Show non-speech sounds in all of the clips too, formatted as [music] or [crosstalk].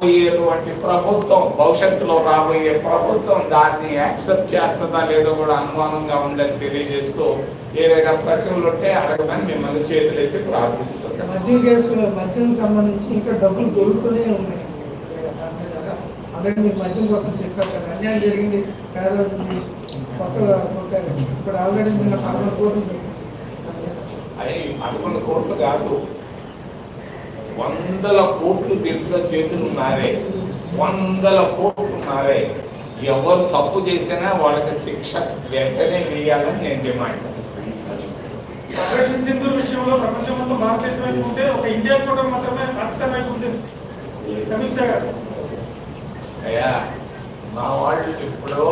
రాబోయేటువంటి ప్రభుత్వం భవిష్యత్తులో రాబోయే ప్రభుత్వం దాన్ని యాక్సెప్ట్ చేస్తుందా లేదో కూడా అనుమానంగా ఉందని తెలియజేస్తూ ఏదైనా ప్రశ్నలు ఉంటే అడగమని మిమ్మల్ని చేతులెత్తి ప్రార్థిస్తున్నాం. మద్యం కేసులో మద్యం సంబంధించి ఇంకా డబ్బులు దొరుకుతూనే ఉన్నాయి. అలాగే మీరు మద్యం కోసం చెప్పారు కదా. అన్యాయం జరిగింది. పేదవాళ్ళకి కొత్తగా కొట్టారు. ఇప్పుడు ఆల్రెడీ నిన్న పదకొండు కోట్లు. అవి పదకొండు కోట్లు కాదు. వందల కోట్లు దీంట్లో చేతులు ఉన్నారే వందల కోట్లు ఉన్నారే ఎవరు తప్పు చేసినా వాళ్ళకి శిక్ష వెంటనే వేయాలని నేను డిమాండ్ ఆపరేషన్ విషయంలో ప్రపంచం మొత్తం భారతదేశం వైపు ఉంటే ఒక ఇండియా కూడా మాత్రమే పాకిస్తాన్ వైపు ఉంది అయ్యా మా వాళ్ళు ఇప్పుడు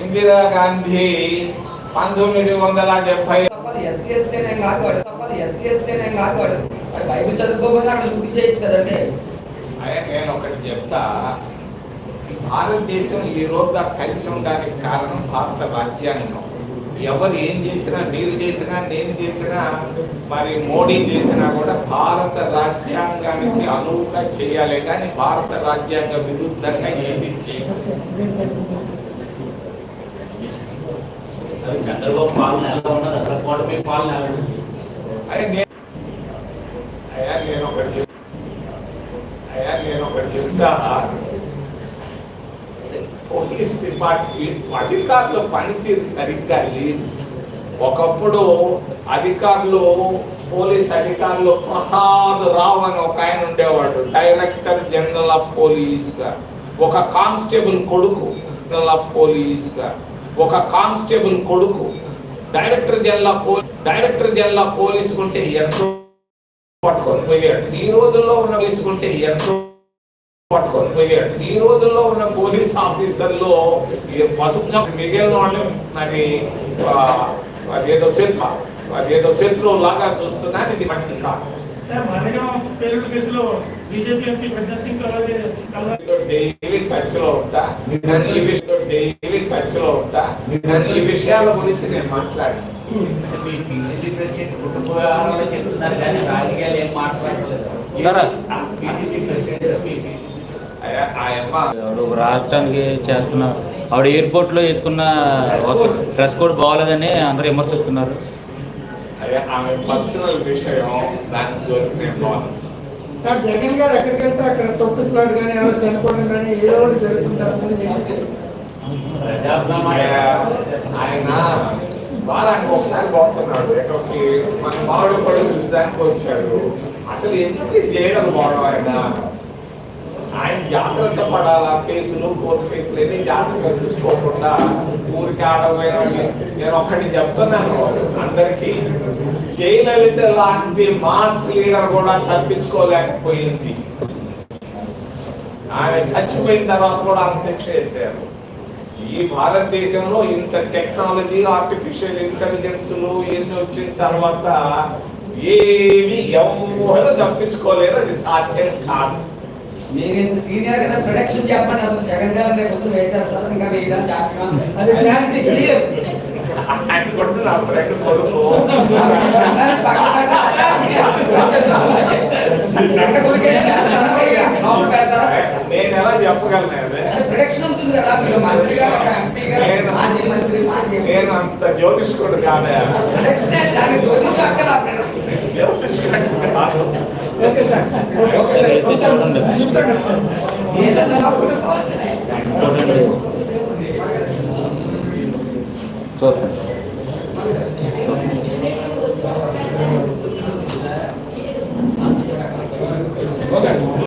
ఇందిరా గాంధీ పంతొమ్మిది వందల డెబ్బై ఎస్సీ ఎస్టీనే కాదు ఎస్సీ ఎస్టీనే కాదు వాడు బైబిల్ చదువుకోమని అక్కడ లూటీ చేయొచ్చు కదండి అయ్యా నేను ఒకటి చెప్తా. ఈ భారతదేశం ఈ రోజు కలిసి ఉండడానికి కారణం భారత రాజ్యాంగం. ఎవరు ఏం చేసినా మీరు చేసినా నేను చేసినా మరి మోడీ చేసినా కూడా భారత రాజ్యాంగానికి అనువుగా చేయాలి. కానీ భారత రాజ్యాంగ విరుద్ధంగా ఏది చేయాలి చంద్రబాబు పాలన ఎలా ఉన్నారు? అసలు కూటమి పాలన ఎలా అయ్యా నేను ఒకటి అయ్యా నేను ఒకటి చెప్తా పోలీస్ డిపార్ట్మెంట్ అధికారుల పనితీరు సరిగ్గా లేదు ఒకప్పుడు అధికారులు పోలీస్ అధికారులు ప్రసాద్ రావు అని ఒక ఆయన ఉండేవాడు డైరెక్టర్ జనరల్ ఆఫ్ పోలీస్ గారు ఒక కానిస్టేబుల్ కొడుకు జనరల్ ఆఫ్ పోలీస్ గారు ఒక కానిస్టేబుల్ కొడుకు director general of police director general of police ఉంటే ఎంతో పట్టుకొని పోయాడు ఈ రోజుల్లో ఉన్న తీసుకుంటే ఎంతో పట్టుకొని పోయాడు ఈ రోజుల్లో ఉన్న పోలీస్ ఆఫీసర్లు పసుపు మిగిలిన వాళ్ళు ఆ, అదేదో శత్రు అదేదో శత్రువు లాగా చూస్తున్నాను ఇది మంచి కాదు. డైలీ టచ్లో ఉంటా ఈ విషయంలో డైలీ టచ్లో ఉంటా నేను ఈ విషయాల గురించి నేను మాట్లాడాను. పిసిసి ప్రెసిడెంట్ కుటుంబ వ్యవహారాలు చెప్తున్నారు కానీ రాజకీయాలు ఏం మాట్లాడలేదు సరే. పిసిసి ప్రెసిడెంట్ ఒక రాష్ట్రానికి చేస్తున్న ఆవిడ ఎయిర్పోర్ట్లో వేసుకున్న డ్రెస్ కోడ్ బాగోలేదని అందరూ విమర్శిస్తున్నారు జగన్ గారు ఎక్కడికి వెళ్తే అక్కడ తొక్కుసలాడు కానీ ఎవరో చనిపోవడం కానీ ఏదో ఒకటి జరుగుతుంటారు ప్రజాప్రమ ఆయన వారానికి ఒకసారి పోతున్నాడు. ఎక్కడికి? మన మామిడి పడు చూసడానికి వచ్చాడు. అసలు ఎందుకు ఇది చేయడం పోవడం ఆయన? ఆయన జాగ్రత్త పడాలా? కేసులు కోర్టు కేసులు ఎన్ని జాగ్రత్తగా చూసుకోకుండా ఊరికి ఆడపోయిన నేను ఒక్కటి చెప్తున్నాను. అందరికీ జయలలిత లాంటి మాస్ లీడర్ కూడా తప్పించుకోలేకపోయింది. ఆమె చచ్చిపోయిన తర్వాత కూడా ఆమె శిక్ష వేశారు. ఈ భారతదేశంలో ఇంత టెక్నాలజీ ఆర్టిఫిషియల్ ఇంటెలిజెన్స్లు ఇవన్నీ వచ్చిన తర్వాత ఏవి ఎవరు తప్పించుకోలేరు అది సాధ్యం కాదు. మీరు ఇంత సీనియర్ కదా ప్రొడక్షన్ చెప్పండి అసలు. జగన్ గారు రేపు పొద్దున్న వేసేస్తారు ఇంకా వేయడానికి జాగ్రత్తగా ఉంది. అది ఫ్యాక్టరీ క్లియర్ ఆయన కూడా నా ఫ్రెండ్ కొడుకు. పెడతారా? [laughs] నేను ఎలా చెప్పగలను? ప్రొడక్షన్ ఉంటుంది కదా మీరు మంత్రిగా ఎంపీగా మాజీ మంత్రి మాజీ నేను అంత జ్యోతిష్కుడు కాదా దానికి జ్యోతిష్ అక్కడ ప్రొడక్షన్ జ్యోతిష్కుడు కాదు. Okay sir. Okay sir. వేసి చూడండి. కూర్చోండి. సార్ ఏదన్నా అప్పుడు బాగుంటుంది. చూద్దాం చూద్దాం